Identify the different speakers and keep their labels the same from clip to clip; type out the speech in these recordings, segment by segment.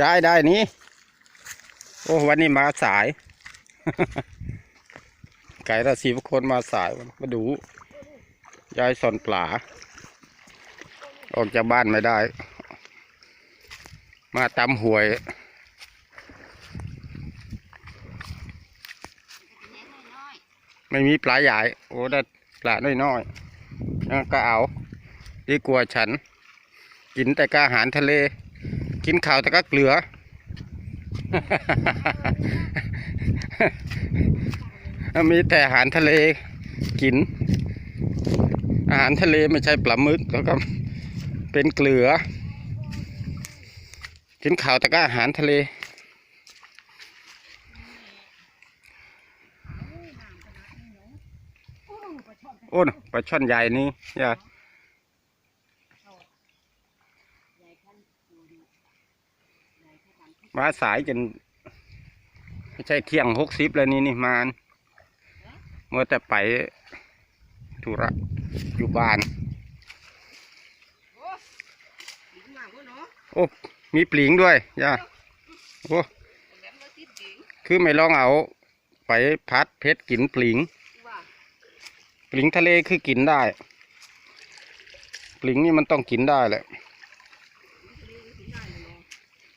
Speaker 1: ย้ายได้นี้ โอ้วันนี้มาสาย ไก่ราศีพคนมาสายมาดู ยายสอนปลา ออกจากบ้านไม่ได้ มาตำหวยไม่มีปลาใหญ่ โอ้ได้ปลาน้อยๆก็เอา ดีกว่าฉัน กินแต่กอาหารทะเล กินข้าวแต่ก็เกลือ มีแต่อาหารทะเลกิน อาหารทะเลไม่ใช่ปลาหมึกแล้วก็เป็นเกลือ กินข้าวแต่ก็อาหารทะเลโอ้นปลาช่อนใหญ่นี่อย่า มาสายจน ไม่ใช่เที่ยงหกสิบแล้วนี่นี่มาเมื่อแต่ไปธุระอยู่บ้าน โอ้ มีปลิงด้วยย่าโอ้คือไม่ลองเอาไปพัดเพชรกินปลิง ปลิงทะเลคือกินได้ ปลิงนี่มันต้องกินได้แหละ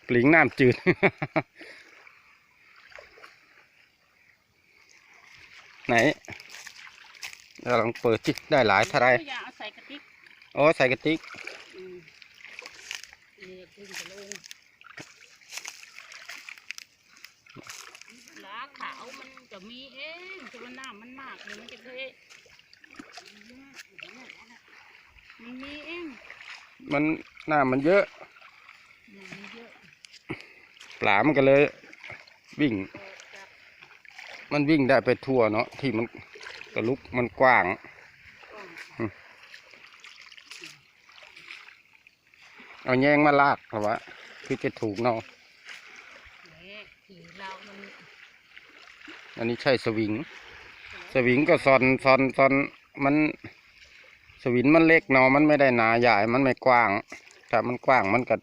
Speaker 1: ปลิงน้ำจืด ไหนเราลองเปิดจิได้หลายเท่าไร
Speaker 2: อย่าเอาใส่กระติก
Speaker 1: โอ้ใส่กระติก
Speaker 2: อืมนี่ขึ้นไปลงล้าขาวมันจะมีเองแต่ว่าน้ำมันมากเลยมันจะเคยมันมีเอง
Speaker 1: มันหน้ามันเยอะ
Speaker 2: น้ำมันเยอะ
Speaker 1: ปลามันก็เลย วิ่ง มันวิ่งได้ไปทั่วเนาะที่มันกระลุกมันกว้างเอาแยงมาลากเพราะว่าคือจะถูกเนาะ
Speaker 2: อัน
Speaker 1: อันนี้ใช่สวิง สวิงก็ซอนซอนซอนมัน สวิงมันเล็กเนาะมันไม่ได้หนาใหญ่มันไม่กว้าง ถ้ามันกว้างมันก็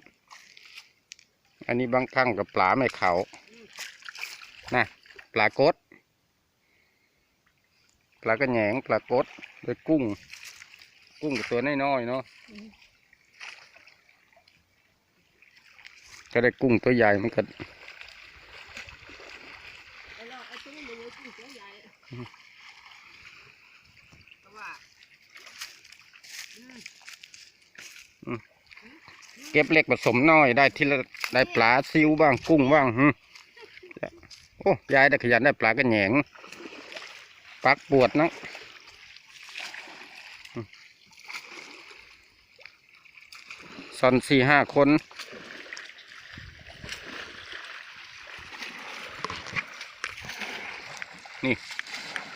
Speaker 1: อันนี้บางครั้งกับปลาไม่เขานะปลากดปลากระแหงปลากดด้วยกุ้ง กุ้งกับตัวน้อยๆเนาะก็ได้กุ้งตัวใหญ่มันก็
Speaker 2: แล้วเราเอาตู้เลยตู้ตัวใหญ่เพราะว่าอืม
Speaker 1: เก็บเล็กผสมน้อยได้ทีละ ได้ปลาซิวบ้างกุ้งบ้างหึโอ้ยายได้ขยันได้ปลากระแหงปักปวดนะหึซอนสี่ห้าคนนี่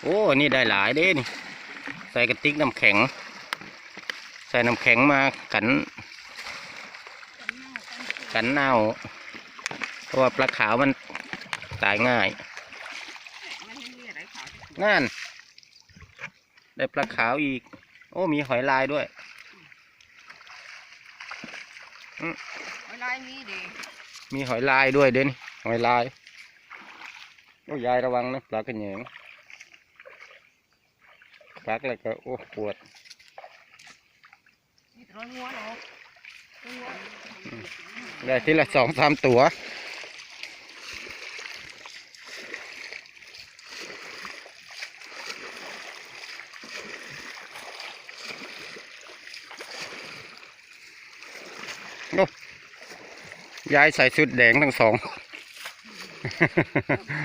Speaker 1: โอ้ นี่ได้หลายเด้นี่ ใส่กระติกน้ำแข็ง ใส่น้ำแข็งมากัน กันเน่า เพราะว่าปลาขาวมันตายง่าย
Speaker 2: มันไม่มีอะไรขาว
Speaker 1: นั่น ได้ปลาขาวอีก โอ้ มีหอยลายด้วย
Speaker 2: เวลามีดี
Speaker 1: มีหอยลายด้วยเด่นหอยลายโอ้ยายระวังนะปลากระเหยงปักแล้วก็โอ้ปวด
Speaker 2: มีตัวงัวเนาะตัวงัว
Speaker 1: ได้ทีละสองสามตัวโอ้ยายใส่ชุดแดงทั้งสอง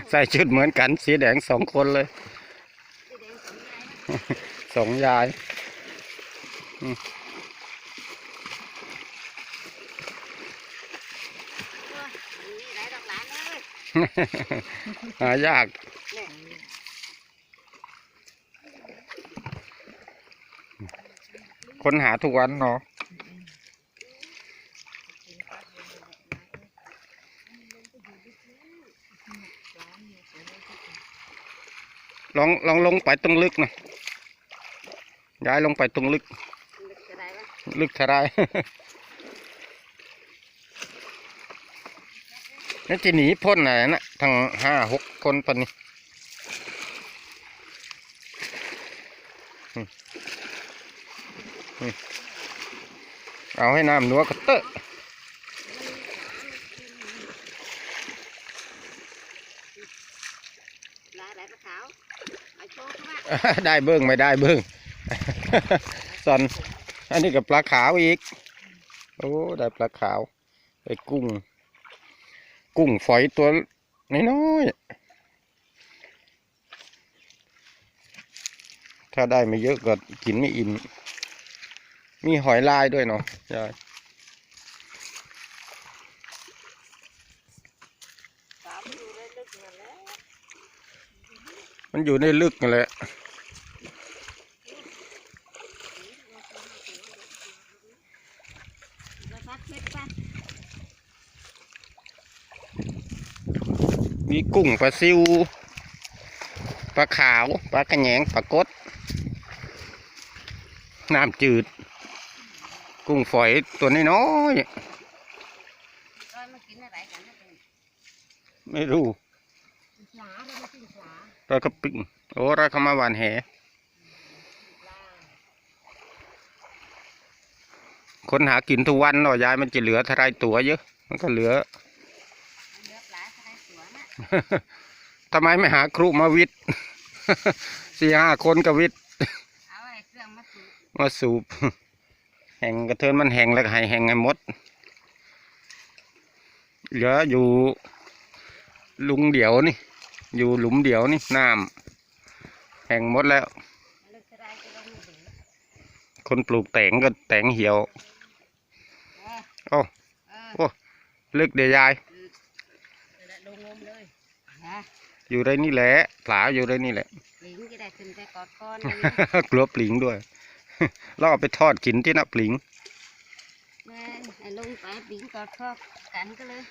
Speaker 1: ใส่ชุดเหมือนกัน สีแดงสองคนเลย สองยายอืม
Speaker 2: มีอะไรดอกหลานเลย
Speaker 1: หายาก คนหาทุกวันเนาะลองลองลงไปตรงลึกนะย้ายลงไปตรงลึก
Speaker 2: จะได้ปะ
Speaker 1: ลึกเท่าไร นั่นจะหนีพ้นอะไรนะทั้งห้าหกคนปะนี่อืมอืมเอาให้น้ำนัวกระเตอะ
Speaker 2: ลาได้ปลาขาวไอ้โชว์เขาว่า
Speaker 1: ได้เบิ้งไม่ได้เบิ้งสอนอันนี้กับปลาขาวอีก โอ้ ได้ปลาขาวไอ้กุ้ง กุ้งฝอยตัวน้อยๆถ้าได้ไม่เยอะก็กินไม่อิ่มมีหอยลายด้วยเนาะยายมันอยู่ในลึกนั่นแหละ
Speaker 2: เชรไป
Speaker 1: มีกุ้งปลาซิวปลาขาวปลากระแหงปลากดน้ำจืด กุ้งฝอยตัวน้อย
Speaker 2: ไรกันนะเป็น
Speaker 1: ๆไม่รู้
Speaker 2: ปลาได้มากินปลา
Speaker 1: ปลากระปิงโอ้ราคามาหวานแหคนหากินทุกวันเนาะยายมันจะเหลือท่าไรตัวเยอะ มันก็เหลือ
Speaker 2: เนื้อปลาใส่สวนน่ะ
Speaker 1: ทำไมไม่หาครูมาวิทย์สี่ห้าคนก็วิทย์
Speaker 2: เอาไอ้เครื่องมาสูบ
Speaker 1: มาสูบ แห่งกระเทินมันแห่งแล้วก็ให้แห่งให้หมด เหลืออยู่ลุงเดียวนี่ อยู่หลุมเดียวนี่น้ำแห่งหมดแล้ว
Speaker 2: ลึกเท่าไรก็ต้องดู
Speaker 1: คนปลูกแตงก็แตงเหี่ยว
Speaker 2: เออ
Speaker 1: โอ้
Speaker 2: เออ
Speaker 1: ลึกเดียวยาย
Speaker 2: เดี๋ยวลงงมเลยฮะ
Speaker 1: อยู่ได้นี่แหละผลาอยู่ได้นี่แหละ
Speaker 2: หลิงจะได้ขึ้นไปกอดคอน
Speaker 1: กลัวปลิงด้วย เราเอาไปทอดกินที่นับปลิง
Speaker 2: แม่ไอ้ลงไปปิงกอดคอกันก็เลย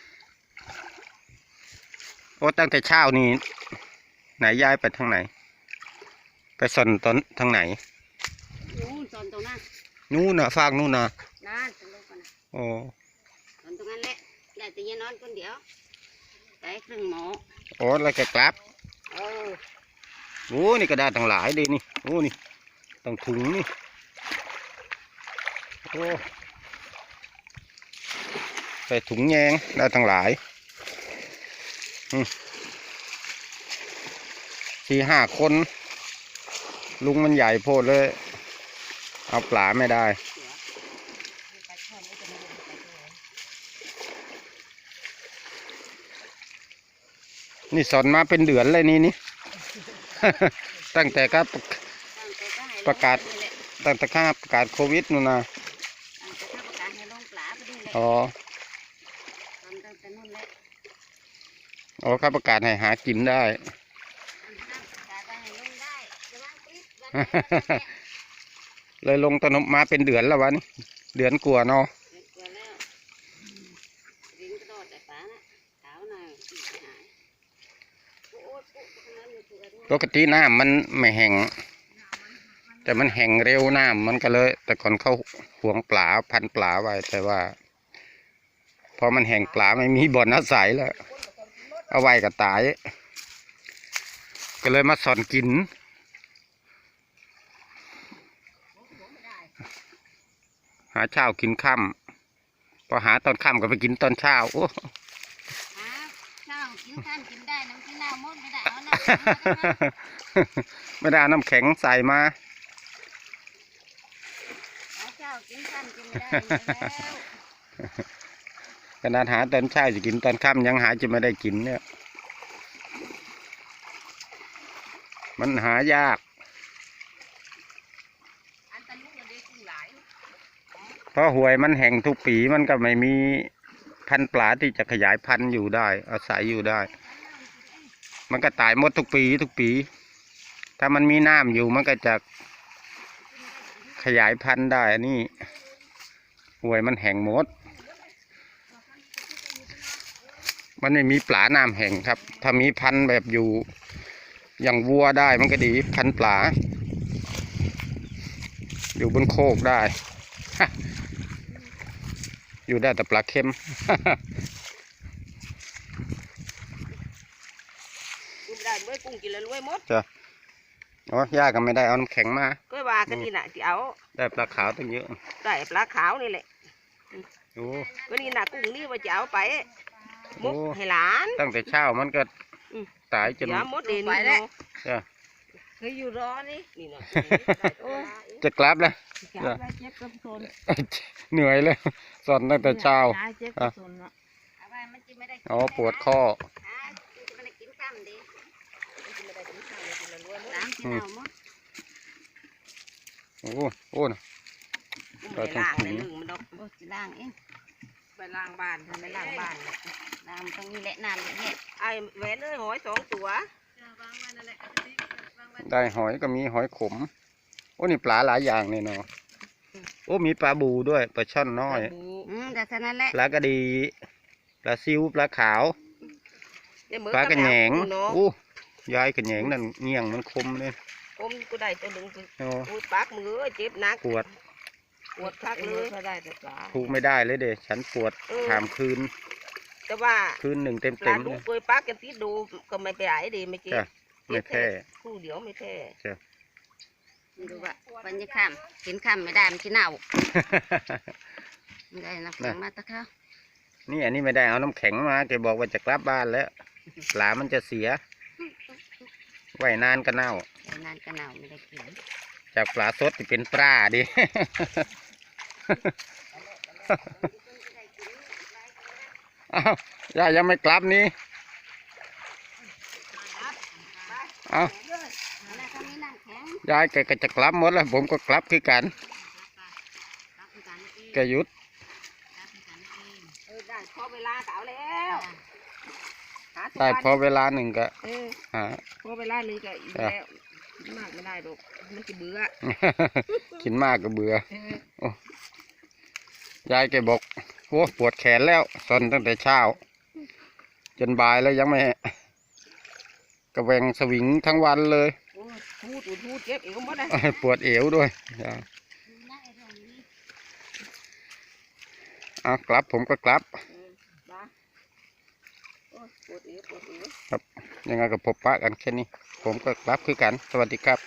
Speaker 1: โอ้ตั้งแต่เช้านี่ไหนยายไปทางไหน ไปสอนตอนทางไหน
Speaker 2: นู้นตอนตรงนั้น
Speaker 1: นู่นน่ะฟากนู่นน่ะ
Speaker 2: นั่นตรงนั้นนะ
Speaker 1: โอ้
Speaker 2: ตอนตรงนั้นแหละได้แต่ยานอนคนเดียวได้ครึ่งหมอ
Speaker 1: โอ้แล้วก็กลับ
Speaker 2: เออ
Speaker 1: โอ้นี่ก็ได้ทั้งหลายดีนี่โอ้นี่ต้องถุงนี่โอ้ใส่ถุงแยงได้ทั้งหลายสี่ห้าคน ลุงมันใหญ่โพดเลย เอาปลาไม่ได้
Speaker 2: เสือไปช่อนไอ้จะไม่ลงไปด้วย
Speaker 1: นี่สอนมาเป็นเดือนเลยนี่นี่ ตั้งแต่ก็
Speaker 2: ตั้งแต่ก็ให้ลง
Speaker 1: ประกาศ
Speaker 2: นี่แหละ
Speaker 1: ตั้งแต่ข้าประกาศโควิดนู่นนะ
Speaker 2: ตั้งแต่ข้าประกาศให้ลงปลาไปนี่แหละ
Speaker 1: อ๋อ
Speaker 2: ทำตั้งแต่นู่นแหละ
Speaker 1: อ๋อข้าประกาศให้หากินได้
Speaker 2: ทำข้าประกาศว่าให้ลงได้จะวางปิดวันนี้วันนี้
Speaker 1: เลยลงตนมมาเป็นเดือนแล้ววะนี่เดือนกลัวาเนาะ
Speaker 2: เด็กกว่าแล้วลิงกระโดดแต่ปลาน่ะขาวหน่อยอีกหายโอ้ยปุ๊บขนาดนี้ตัวนี้
Speaker 1: ปกติน้ำมันไม่แห้งแต่มันแห้งเร็วน้ำมันก็เลย แต่ก่อนเขาห่วงปลาพันปลาไว้แต่ว่า พอมันแห้งปลาไม่มีบ่อนอาศัยแล้ว เอาไว้ก็ตาย ก็เลยมาสอนกินหาเช้ากินค่ำพอหาตอนค่ำก็ไปกินตอนเช้าโอ้
Speaker 2: หาข้าวกินข้ากินได้น้ำกินน้ำ ไม่ได้เอาน้ำ
Speaker 1: ไม่ได้เอาน้ำแข็งใส่มา
Speaker 2: หาข้าวกินข้าวกินไม่ได้แล้ว
Speaker 1: ขนาดหาตอนเช้าจะกินตอนค่ำยังหาจะไม่ได้กินเนี่ย มันหายาก
Speaker 2: อันตะลุกก็ได้กินหลาย
Speaker 1: เพราะหวยมันแห้งทุกปีมันก็ไม่มีพันธุ์ปลาที่จะขยายพันธุ์อยู่ได้ อาศัยอยู่ได้ มันก็ตายหมดทุกปีทุกปี ถ้ามันมีน้ำอยู่มันก็จะขยายพันธุ์ได้นนี้หวยมันแห้งหมด มันไม่มีปลาน้ำแห้งครับ ถ้ามีพันธุ์แบบอยู่ อย่างวัวได้มันก็ดีพันธุ์ปลา อยู่บนโคกได้ อยู่ได้แต่ปลาเค็ม
Speaker 3: ได้เมื่อ กุ้งกินแล้วรวยหมด
Speaker 1: อ๋อย่าก็ไม่ได้เอาน้ำแข็งมา
Speaker 3: ก็ว่ากันนี่น่ะที่เอา
Speaker 1: ได้ปลาขาวตั้งเยอะ
Speaker 3: ได้ปลาขาวนี่แหละ
Speaker 1: โอ้
Speaker 3: ก็นี่น่ะกุ้งนี่ว่าจะเอาไปมุกให้หลาน
Speaker 1: ตั้งแต่เช้ามันก็ตายจน
Speaker 3: หมดเดน
Speaker 2: ไปแล้ว
Speaker 1: จ้ะ
Speaker 2: เคยอยู่รอนี่
Speaker 3: นี่น่ะ
Speaker 1: จะกลับแล้ว
Speaker 2: เห
Speaker 1: นื่อยเลยสอนตั้งแต่เช้า
Speaker 3: อ๋
Speaker 1: อปวดข้อ
Speaker 2: ที่เอาหมด
Speaker 1: โอ้โอ้นะ
Speaker 3: ไม่ได้ล้างเลยลึงมันดอก
Speaker 2: โอ้สิล้างเอง
Speaker 3: ไปล้างบ้านทำไมล้างบ้านเนี่ย
Speaker 2: ล้างตรงนี้แหละน้ำเนี่ย
Speaker 3: ไอ้แหวนเอ้ยหอยสองตัว
Speaker 1: ได้หอยก็มีหอยขม โอ้นี่ปลาหลายอย่างเลยเนาะ โอ้มีปลาบูด้วยปลาช่อนน้อย
Speaker 3: บู
Speaker 2: อืมแต่เท่านั้นแหละ
Speaker 1: ปลากระดี ปลาซิวปลาขาว
Speaker 3: เนี่ยเหมือน
Speaker 1: ปลากระแหง
Speaker 3: บเนาะ
Speaker 1: โอ้ ยายกระแหงนั่นเงี้ยงมันคมเลย
Speaker 3: ผมก็ได้ตัวหนึ่ง
Speaker 1: โอ้
Speaker 3: อุ้ยปากมือเจ็บหนัก
Speaker 1: ปวด
Speaker 3: ปวดคักเลย
Speaker 2: ก็ได้แต่ปลา
Speaker 1: ถูกไม่ได้เลยเด้ฉันปวด
Speaker 3: เออ
Speaker 1: ถามคืน
Speaker 3: แต่ว่า
Speaker 1: คืนหนึ่งเต็ม
Speaker 3: ป
Speaker 1: เต็
Speaker 3: ลาม
Speaker 1: เล
Speaker 3: ลูก
Speaker 1: ย
Speaker 3: เคยปากกันติดดูก็ไม่ไปไหนดีไม่เจ็บ
Speaker 1: จ้ะ ไม่แพ้
Speaker 3: คู่เดียวไม่แพ้
Speaker 2: ดูว่าวันนี้ข้ามกินข้ามไม่ได้มันจะเน่าไม่ได้น้ำแข็งมาตะเข้า
Speaker 1: นี่อันนี้ไม่ได้เอาน้ำแข็งมาแกบอกว่าจะกลับบ้านแล้วปลามันจะเสีย ไว้นานก็เน่า
Speaker 2: ไอ้นั่นก็เน่าไม่ได้กิน
Speaker 1: จากปลาสดที่เป็นปลาดิ อ้าวยายยังไม่กลับนี่เอา
Speaker 2: แล้วก็มีน้ำแข็ง
Speaker 1: ยายแกก็จะกลับหมดแล้ว ผมก็กลับคือกัน
Speaker 2: รับประกันเอง
Speaker 1: แกหยุด
Speaker 2: รับประกันเอง
Speaker 3: เออได้พอเวลาเก่าแล้ว หาทุก
Speaker 1: ได้
Speaker 3: วัน
Speaker 1: พอเวลาหนึ่งก็
Speaker 3: เออ
Speaker 1: หา
Speaker 3: พอเวลานี้ก็อีก
Speaker 1: จ้ะ
Speaker 3: แล้วมากไม่ได้หรอกมันจะเบื่อ
Speaker 1: กินมากก็เบื่อ
Speaker 3: เออ
Speaker 1: ยายแกบอกโอ้ปวดแขนแล้วซนตั้งแต่เช้า จนบ่ายแล้วยังไม่กระแวงสวิงทั้งวันเลย
Speaker 3: โอ้ยทูดทูดทูดเจ็บอีกก็หมดนะ
Speaker 1: ปวดเอวด้วยเอากลับผมก็กลับ
Speaker 3: มา ครับ
Speaker 1: ยังไงก็พบปะกันแค่นี้ ผมก็รับคือกัน สวัสดีครับ